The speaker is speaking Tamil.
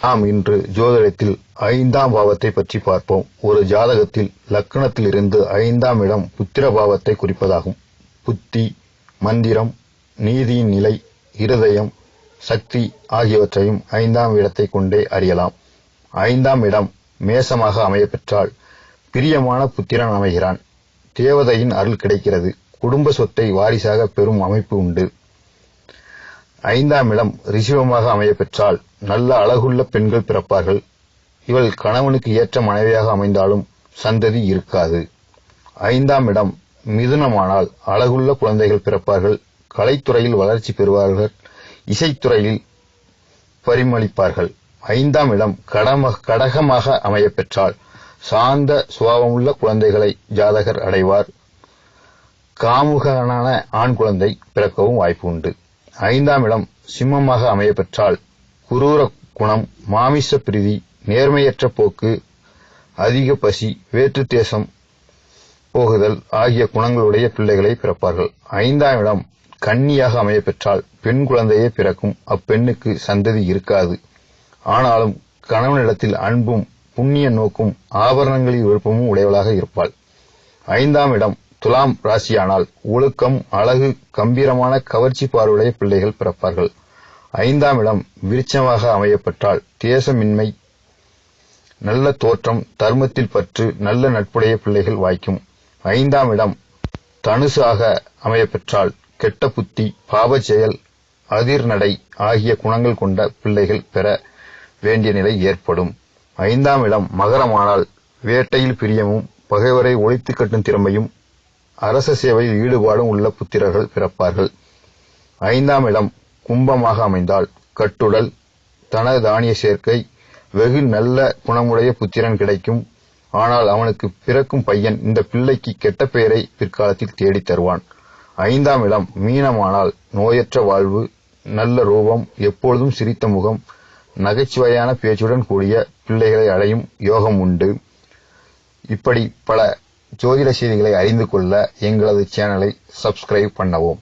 நாம் இன்று ஜோதிடத்தில் ஐந்தாம் பாவத்தை பற்றி பார்ப்போம். ஒரு ஜாதகத்தில் லக்னத்தில் இருந்து ஐந்தாம் இடம் புத்திர பாவத்தை குறிப்பதாகும். புத்தி மந்திரம் நீதியின் நிலை இருதயம் சக்தி ஆகியவற்றையும் ஐந்தாம் இடத்தை கொண்டே அறியலாம். ஐந்தாம் இடம் மேசமாக அமையப்பெற்றால் பிரியமான புத்திரன் அமைகிறான். தேவதையின் அருள் கிடைக்கிறது. குடும்ப சொத்தை வாரிசாக பெறும் அமைப்பு உண்டு. ஐந்தாம் இடம் ரிஷிவமாக அமையப்பெற்றால் நல்ல அழகுள்ள பெண்கள் பிறப்பார்கள். இவள் கணவனுக்கு ஏற்ற மனைவியாக அமைந்தாலும் சந்ததி இருக்காது. ஐந்தாம் இடம் மிதுனமானால் அழகுள்ள குழந்தைகள் பிறப்பார்கள். கலைத்துறையில் வளர்ச்சி பெறுவார்கள். இசைத்துறையில் பரிமளிப்பார்கள். ஐந்தாம் இடம் கடம கடகமாக அமையப்பெற்றால் சாந்த சுபாவமுள்ள குழந்தைகளை ஜாதகர் அடைவார். காமுகனான ஆண் குழந்தை பிறக்கவும் வாய்ப்பு உண்டு. ஐந்தாம் இடம் சிம்மமாக அமையப்பெற்றால் குரூர குணம் மாமிச பிரிதி நேர்மையற்ற போக்கு அதிக பசி வேற்று தேசம் போகுதல் ஆகிய குணங்களுடைய பிள்ளைகளை பிறப்பார்கள். ஐந்தாம் இடம் கன்னியாக அமையப்பெற்றால் பெண் குழந்தையே பிறக்கும் அப்பெண்ணுக்கு சந்ததி இருக்காது. ஆனாலும் கணவனிடத்தில் அன்பும் புண்ணிய நோக்கும் ஆபரணங்களில் விருப்பமும் உடையவளாக இருப்பாள். ஐந்தாம் இடம் துலாம் ராசியானால் ஒழுக்கம் அழகு கம்பீரமான கவர்ச்சி பார்வையுடைய பிள்ளைகள் பிறப்பார்கள். ஐந்தாம் இடம் விருட்சமாக அமையப்பட்டால் தேசமின்மை நல்ல தோற்றம் தர்மத்தில் பற்று நல்ல நட்புடைய பிள்ளைகள் வாய்க்கும். ஐந்தாம் இடம் தனுசாக அமையப்பெற்றால் கெட்ட புத்தி பாவச் செயல் அதிர்நடை ஆகிய குணங்கள் கொண்ட பிள்ளைகள் பெற வேண்டிய நிலை ஏற்படும். ஐந்தாம் இடம் மகரமானால் வேட்டையில் பிரியமும் பகைவரை ஒழித்து கட்டும் திறமையும் அரச சேவையில் ஈடுபாடும் உள்ள புத்திரர்கள் பிறப்பார்கள். ஐந்தாம் இடம் கும்பமாக அமைந்தால் கட்டுடல் தன தானிய சேர்க்கை வெகு நல்ல குணமுடைய புத்திரன் கிடைக்கும். ஆனால் அவனுக்கு பிறக்கும் பையன் இந்த பிள்ளைக்கு கெட்ட பெயரை பிற்காலத்தில் தேடித் தருவான். ஐந்தாம் இடம் மீனமானால் நோயற்ற வாழ்வு நல்ல ரூபம் எப்பொழுதும் சிரித்த முகம் நகைச்சுவையான பேச்சுடன் கூடிய பிள்ளைகளை அடையும் யோகம் உண்டு. இப்படி பல ஜோதிட செய்திகளை அறிந்து கொள்ள எங்களது சேனலை சப்ஸ்கிரைப் பண்ணவும்.